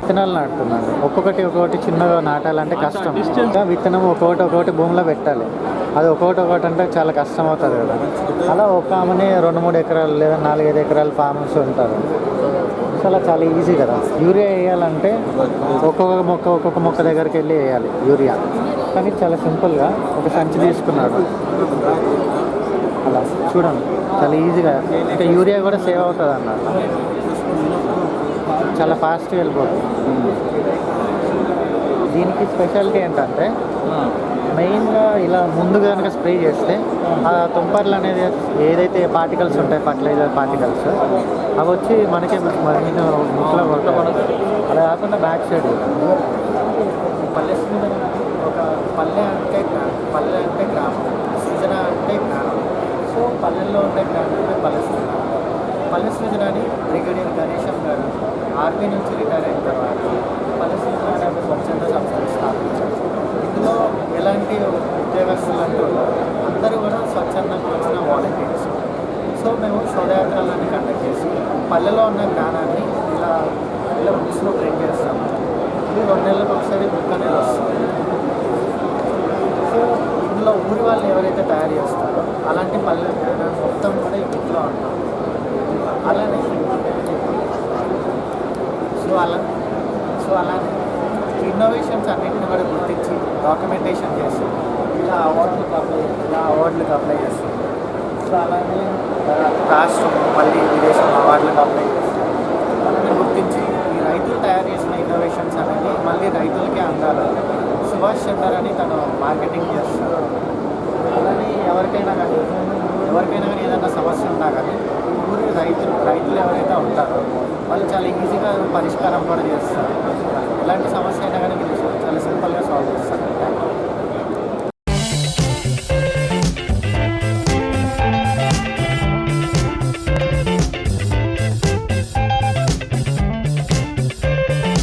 విత్తనాలు నాటుతున్నాడు ఒక్కొక్కటి ఒక్కొక్కటి చిన్నగా నాటాలంటే కష్టం. విత్తనం ఒక్కొక్కటి ఒక్కొక్కటి భూమిలో పెట్టాలి. అది ఒక్కొక్కటి ఒక్కొక్కటి అంటే చాలా కష్టం అవుతుంది కదా అలా ఒక ఆమెని రెండు మూడు ఎకరాలు లేదా నాలుగైదు ఎకరాలు ఫార్మర్స్ ఉంటారు. చాలా చాలా ఈజీ కదా. యూరియా వేయాలంటే ఒక్కొక్క మొక్క ఒక్కొక్క మొక్క దగ్గరికి వెళ్ళి వేయాలి యూరియా. కానీ చాలా సింపుల్గా ఒక సంచి తీసుకున్నాడు. అలా చూడండి చాలా ఈజీగా ఇంకా యూరియా కూడా సేవ్ అవుతుంది అన్నమాట చాలా ఫాస్ట్గా వెళ్ళిపోతుంది. దీనికి స్పెషాలిటీ ఏంటంటే మెయిన్గా ఇలా ముందుగా కనుక స్ప్రే చేస్తే ఆ తుంపర్లు అనేది ఏదైతే పార్టికల్స్ ఉంటాయి ఫర్టిలైజర్ పార్టికల్స్ అవి వచ్చి మనకి మీద ముక్కలో కొట్టకూడదు అలా కాకుండా బ్యాక్ సైడ్. పల్లె సీజన్ ఒక పల్లె అంటే పల్లె అంటే గ్రామం సృజన అంటే జ్ఞానం సో పల్లెల్లో ఉండే జ్ఞానమే పల్లె సృజన. పల్లె సృజన అని బ్రిగేడియర్ గణేశం గారు ఆర్మీ నుంచి రిటైర్ అయిన తర్వాత పల్లె సృజన అనే స్వచ్ఛంద సంస్థ ఉద్యోగస్తులు అందరూ కూడా స్వచ్ఛందంగా వచ్చిన వాలంటీర్స్ సో మేము శోధయాత్రలన్నీ కండక్ట్ చేసి పల్లెలో ఉన్న జ్ఞానాన్ని ఇలా ఇలా బుక్స్లో ప్రింట్ చేస్తాము ఇది రెండు నెలలకు ఒకసారి బుక్ అనేది వస్తుంది. సో ఇందులో ఊరి వాళ్ళు ఎవరైతే తయారు చేస్తారో అలాంటి పల్లె జ్ఞానాన్ని మొత్తం కూడా ఈ బుక్లో ఉంటాం అలానే సో అలా సో అలానే ఇన్నోవేషన్స్ అన్నింటిని కూడా గుర్తించి డాక్యుమెంటేషన్ చేసి అవార్డులకు అప్లై ఇలా అవార్డులకు అప్లై చేస్తాం. సో అలాగే రాష్ట్రం మళ్ళీ విదేశం అవార్డులకు అప్లై చేస్తాం. అలానే గుర్తించి ఈ రైతులు తయారు చేసిన ఇన్నోవేషన్స్ అనేది మళ్ళీ రైతులకే అందాలి. సుభాష్ చందర్ అని తను మార్కెటింగ్ చేస్తారు అలానే ఎవరికైనా కానీ ఎవరికైనా కానీ ఏదైనా సమస్య ఉన్నా కానీ ఊరి రైతులు రైతులు ఎవరైతే ఉంటారో వాళ్ళు చాలా ఈజీగా పరిష్కారం కూడా చేస్తారు. ఎలాంటి సమస్య అయినా కానీ